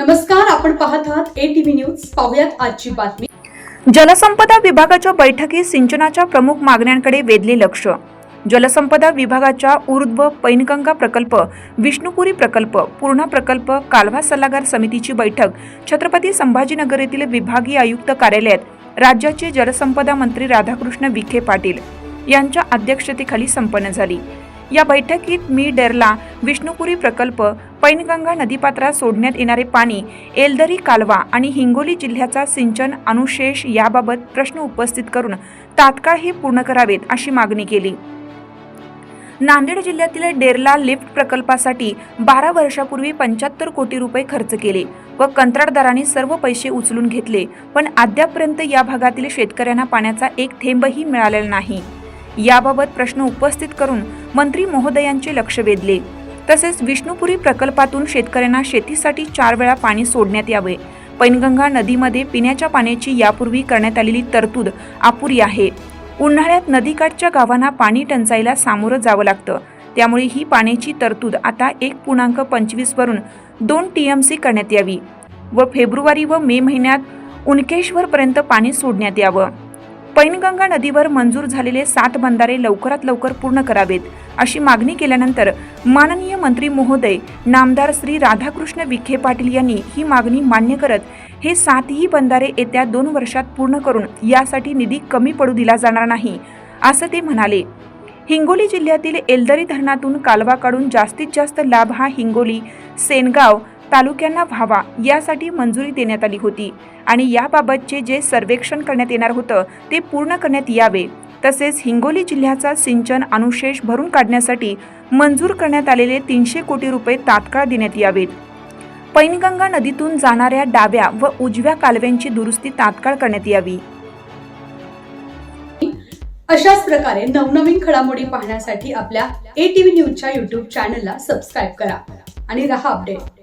नमस्कार आपण पाहत आहात ए टीव्ही न्यूज पाहुयात आजची बातमी. जलसंपदा विभागाच्या बैठकीत सिंचनाच्या प्रमुख मागण्यांकडे वेधले लक्ष. जलसंपदा विभागाच्या ऊर्ध्व पैनगंगा प्रकल्प विष्णुपुरी प्रकल्प पूर्णा प्रकल्प कालवा सल्लागार समितीची बैठक छत्रपती संभाजीनगर येथील विभागीय आयुक्त कार्यालयात राज्याचे जलसंपदा मंत्री राधाकृष्ण विखे पाटील यांच्या अध्यक्षतेखाली संपन्न झाली. या बैठकीत मी डेरला विष्णुपुरी प्रकल्प पैनगंगा नदीपात्रात सोडण्यात येणारे पाणी एलदरी कालवा आणि हिंगोली जिल्ह्याचा सिंचन अनुशेष याबाबत प्रश्न उपस्थित करून तात्काळ हे पूर्ण करावेत अशी मागणी केली. नांदेड जिल्ह्यातील डेरला लिफ्ट प्रकल्पासाठी बारा वर्षापूर्वी पंच्याहत्तर कोटी रुपये खर्च केले व कंत्राटदारांनी सर्व पैसे उचलून घेतले पण अद्यापपर्यंत या भागातील शेतकऱ्यांना पाण्याचा एक थेंबही मिळालेला नाही. याबाबत प्रश्न उपस्थित करून मंत्री महोदयांचे लक्ष वेधले. तसेच विष्णुपुरी प्रकल्पातून शेतकऱ्यांना शेतीसाठी चार वेळा पाणी सोडण्यात यावे. पैनगंगा नदीमध्ये पिण्याच्या पाण्याची यापूर्वी करण्यात आलेली तरतूद अपुरी आहे. उन्हाळ्यात नदीकाठच्या गावांना पाणी टंचाईला सामोरं जावं लागतं. त्यामुळे ही पाण्याची तरतूद आता एक पूर्णांक पंचवीसवरून दोन टी एम सी करण्यात यावी व फेब्रुवारी व मे महिन्यात उनकेश्वरपर्यंत पाणी सोडण्यात यावं. पैनगंगा नदीवर मंजूर झालेले सात बंधारे लवकरात लवकर पूर्ण करावेत. अशी मागणी केल्यानंतर माननीय मंत्री महोदय नामदार श्री राधाकृष्ण विखे पाटील यांनी ही मागणी मान्य करत हे सातही बंधारे येत्या दोन वर्षात पूर्ण करून यासाठी निधी कमी पडू दिला जाणार नाही असं ते म्हणाले. हिंगोली जिल्ह्यातील एलदरी धरणातून कालवा काढून जास्तीत जास्त लाभ हा हिंगोली सेनगाव तालुक्यांना व्हावा यासाठी मंजुरी देण्यात आली होती आणि याबाबतचे जे सर्वेक्षण करण्यात येणार होतं ते पूर्ण करण्यात यावे. तसेच हिंगोली जिल्ह्याचा सिंचन अनुशेष भरून काढण्यासाठी मंजूर करण्यात आलेले तीनशे कोटी रुपये तात्काळ देण्यात यावेत. पैनगंगा नदीतून जाणाऱ्या डाव्या व उजव्या कालव्यांची दुरुस्ती तात्काळ करण्यात यावी. अशाच प्रकारे नवनवीन घडामोडी पाहण्यासाठी आपल्या ए टीव्ही न्यूजच्या युट्यूब चॅनलला सबस्क्राईब करा आणि रहा अपडेट